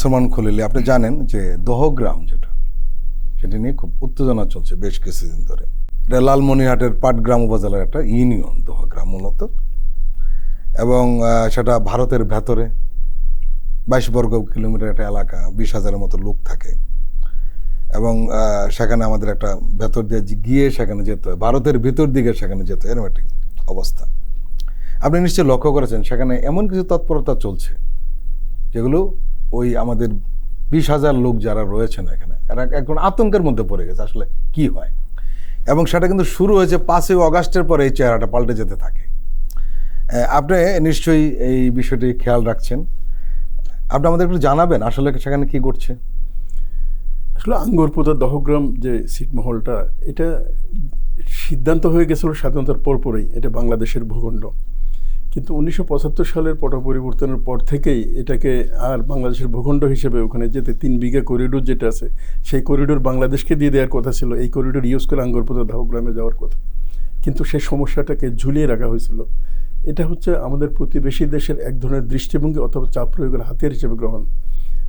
মুসলমান খলিলি, আপনি জানেন যে দহগ্রাম যেটা, সেটা নিয়ে খুব উত্তেজনা চলছে বেশ কিছুদিন ধরে। এটা লালমনিরহাটের পাটগ্রাম উপজেলার একটা ইউনিয়ন দহগ্রাম মূলত। এবং সেটা ভারতের ভেতরে, বাইশ বর্গ কিলোমিটার একটা এলাকা, বিশ হাজারের মতো লোক থাকে। এবং সেখানে আমাদের একটা ভেতর দিয়ে গিয়ে সেখানে যেতে হয়, ভারতের ভিতর দিকে সেখানে যেতে হয়, এরকম একটি অবস্থা। আপনি নিশ্চয়ই লক্ষ্য করেছেন, সেখানে এমন কিছু তৎপরতা চলছে, যেগুলো ওই আমাদের বিশ হাজার লোক যারা রয়েছেন এখানে, এরা একজন আতঙ্কের মধ্যে পড়ে গেছে আসলে কি হয়। এবং সেটা কিন্তু শুরু হয়েছে পাঁচই অগাস্টের পরে এই চেহারাটা পাল্টে যেতে থাকে। আপনি নিশ্চয়ই এই বিষয়টি খেয়াল রাখছেন। আপনি আমাদের একটু জানাবেন আসলে সেখানে কি ঘটছে। আসলে আঙ্গরপোতা দহগ্রাম যে ছিটমহলটা এটা সিদ্ধান্ত হয়ে গেছিল স্বাধীনতার পরপরই, এটা বাংলাদেশের ভূখণ্ড। কিন্তু উনিশশো পঁচাত্তর সালের পট পরিবর্তনের পর থেকেই এটাকে আর বাংলাদেশের ভূখণ্ড হিসেবে ওখানে যেতে তিন বিঘা করিডোর যেটা আছে, সেই করিডোর বাংলাদেশকে দিয়ে দেওয়ার কথা ছিল। এই করিডোর ইউজ করে আঙ্গরপোতা দহগ্রামে যাওয়ার কথা। কিন্তু সেই সমস্যাটাকে ঝুলিয়ে রাখা হয়েছিল। এটা হচ্ছে আমাদের প্রতিবেশী দেশের এক ধরনের দৃষ্টিভঙ্গি অথবা চাপ প্রয়োগের হাতিয়ার হিসেবে গ্রহণ।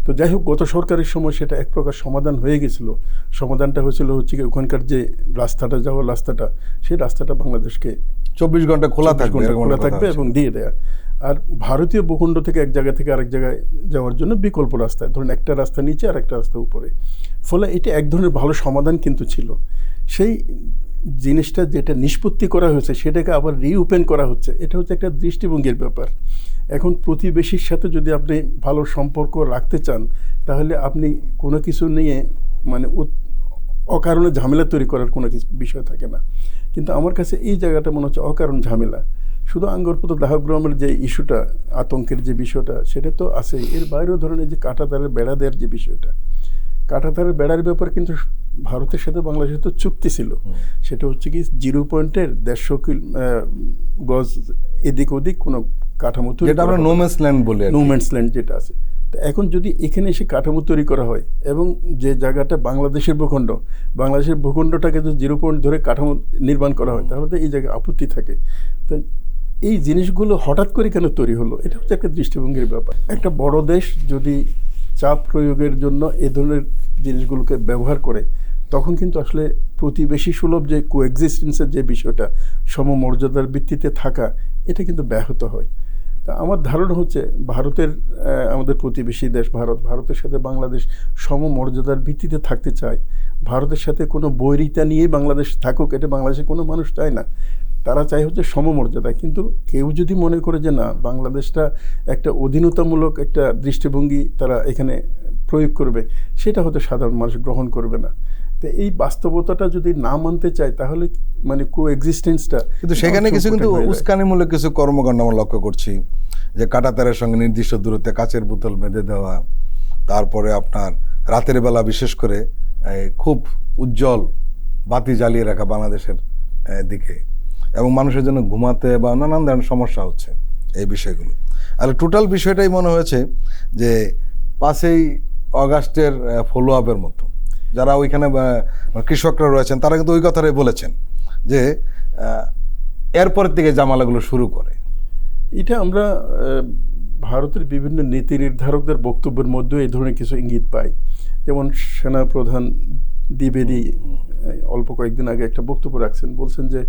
তো যাই হোক, গত সরকারের সময় সেটা এক প্রকার সমাধান হয়ে গেছিল। সমাধানটা হয়েছিল হচ্ছে কি ওখানকার যে রাস্তাটা, যাওয়ার রাস্তাটা, সেই রাস্তাটা বাংলাদেশকে চব্বিশ ঘণ্টা খোলা 24 থাকবে ঘণ্টা খোলা থাকবে এবং দিয়ে দেয়া। আর ভারতীয় ভূখণ্ড থেকে এক জায়গা থেকে আরেক জায়গায় যাওয়ার জন্য বিকল্প রাস্তা। ধরুন একটা রাস্তা নিচে আর একটা রাস্তা উপরে। ফলে এটা এক ধরনের ভালো সমাধান কিন্তু ছিল। সেই জিনিসটা যেটা নিষ্পত্তি করা হয়েছে সেটাকে আবার রিওপেন করা হচ্ছে এটা হচ্ছে একটা দৃষ্টিভঙ্গির ব্যাপার। এখন প্রতিবেশীর সাথে যদি আপনি ভালো সম্পর্ক রাখতে চান তাহলে আপনি কোনো কিছু নিয়ে মানে অকারণে ঝামেলা তৈরি করার কোনো কিছু বিষয় থাকে না। কিন্তু আমার কাছে এই জায়গাটা মনে হচ্ছে অকারণ ঝামেলা। শুধু আঙ্গরপুত দাহগ্রামের যে ইস্যুটা আতঙ্কের যে বিষয়টা সেটা তো আছেই। এর বাইরেও ধরেন এই যে কাঁটাতারের বেড়া দেওয়ার যে বিষয়টা কাঁটাতারের বেড়ার ব্যাপার কিন্তু ভারতের সাথে বাংলাদেশের তো চুক্তি ছিল। সেটা হচ্ছে কি জিরো পয়েন্টের দেড়শো কিল গজ এদিক ওদিক কোনো কাঠামো যেটা আমরা করা হবে না। নোমেন্স ল্যান্ড বলি নোম্যান্স ল্যান্ড যেটা আছে। এখন যদি এখানে এসে কাঠামো তৈরি করা হয় এবং যে জায়গাটা বাংলাদেশের ভূখণ্ড, বাংলাদেশের ভূখণ্ডটাকে যদি জিরো পয়েন্ট ধরে কাঠামো নির্মাণ করা হয়, তাহলে তো এই জায়গায় আপত্তি থাকে। তো এই জিনিসগুলো হঠাৎ করে কেন তৈরি হলো? এটা হচ্ছে একটা দৃষ্টিভঙ্গির ব্যাপার। একটা বড় দেশ যদি চাপ প্রয়োগের জন্য এ ধরনের জিনিসগুলোকে ব্যবহার করে, তখন কিন্তু আসলে প্রতিবেশী সুলভ যে কোএক্সিস্টেন্সের যে বিষয়টা, সমমর্যাদার ভিত্তিতে থাকা, এটা কিন্তু ব্যাহত হয়। তা আমার ধারণা হচ্ছে ভারতের আমাদের প্রতিবেশী দেশ ভারত, ভারতের সাথে বাংলাদেশ সমমর্যাদার ভিত্তিতে থাকতে চায়। ভারতের সাথে কোনো বৈরিতা নিয়েই বাংলাদেশ থাকুক, এটা বাংলাদেশে কোনো মানুষ চায় না। তারা চায় হচ্ছে সমমর্যাদা। কিন্তু কেউ যদি মনে করে যে না, বাংলাদেশটা একটা অধীনতামূলক একটা দৃষ্টিভঙ্গি তারা এখানে প্রয়োগ করবে, সেটা হয়তো সাধারণ মানুষ গ্রহণ করবে না। তো এই বাস্তবতাটা যদি না মানতে চায় তাহলে মানে কো এক্সিস্টেন্সটা কিন্তু সেখানে কিছু কিন্তু উস্কানিমূলক কিছু কর্মকাণ্ড আমরা লক্ষ্য করছি। যে কাটাতারের সঙ্গে নির্দিষ্ট দূরত্বে কাচের বোতল বেঁধে দেওয়া তারপরে আপনার রাতের বেলা বিশেষ করে খুব উজ্জ্বল বাতি জ্বালিয়ে রাখা বাংলাদেশের দিকে। এবং মানুষের জন্য ঘুমাতে বা নানান ধরনের সমস্যা হচ্ছে এই বিষয়গুলো। আর টোটাল বিষয়টাই মনে হয়েছে যে পাশেই অগাস্টের ফলো আপের মতো। যারা ওইখানে কৃষকরা রয়েছেন তারা কিন্তু ওই কথাটাই বলেছেন যে এরপরের থেকে জামালাগুলো শুরু করে। এটা আমরা ভারতের বিভিন্ন নীতি নির্ধারকদের বক্তব্যের মধ্যে এই ধরনের কিছু ইঙ্গিত পাই। যেমন সেনা প্রধান দ্বিবেদী অল্প কয়েকদিন আগে একটা বক্তব্য রাখছেন বলছেন যে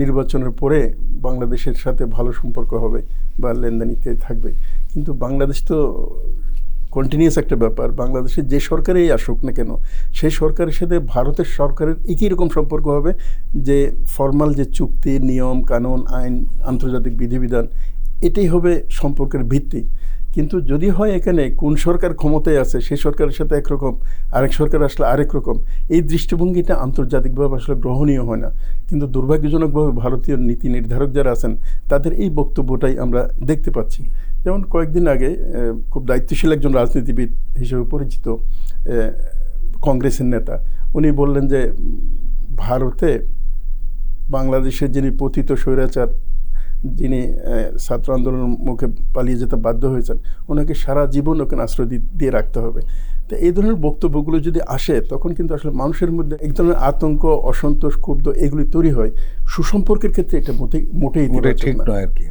নির্বাচনের পরে বাংলাদেশের সাথে ভালো সম্পর্ক হবে বা লেনদেন ইত্যাদি থাকবে। কিন্তু বাংলাদেশ তো কন্টিনিউয়াস একটা ব্যাপার। বাংলাদেশে যে সরকারেই আসুক না কেন, সেই সরকারের সাথে ভারতের সরকারের একই রকম সম্পর্ক হবে যে ফর্মাল যে চুক্তি, নিয়ম, কানুন, আইন, আন্তর্জাতিক বিধিবিধান, এটাই হবে সম্পর্কের ভিত্তি। কিন্তু যদি হয় এখানে কোন সরকার ক্ষমতায় আছে, সেই সরকারের সাথে একরকম, আরেক সরকার আসলে আরেক রকম, এই দৃষ্টিভঙ্গিটা আন্তর্জাতিকভাবে আসলে গ্রহণীয় হয় না। কিন্তু দুর্ভাগ্যজনকভাবে ভারতীয় নীতি নির্ধারক যারা আছেন, তাদের এই বক্তব্যটাই আমরা দেখতে পাচ্ছি। যেমন কয়েকদিন আগে খুব দায়িত্বশীল একজন রাজনীতিবিদ হিসেবে পরিচিত কংগ্রেসের নেতা উনি বললেন যে ভারতে বাংলাদেশের যিনি পতিত স্বৈরাচার যিনি ছাত্র আন্দোলনের মুখে পালিয়ে যেতে বাধ্য হয়েছেন ওনাকে সারা জীবন ওখানে আশ্রয় দি- দিয়ে রাখতে হবে। তো এই ধরনের বক্তব্যগুলো যদি আসে তখন কিন্তু আসলে মানুষের মধ্যে এক ধরনের আতঙ্ক অসন্তোষ ক্ষুব্ধ এগুলি তৈরি হয়। সুসম্পর্কের ক্ষেত্রে এটা মোটেই মোটেই ঠিক নয় আর কি।